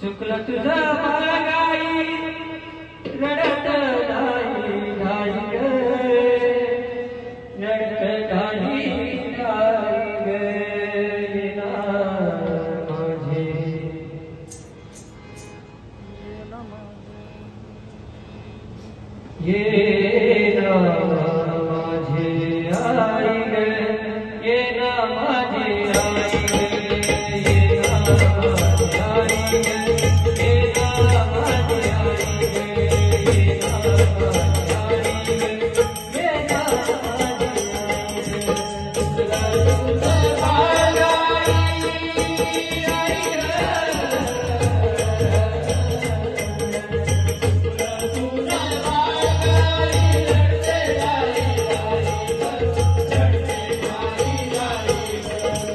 चुकलं तुझं मला गाई रडत गाई गाई रडत गाई गाई माझे ये Yeah.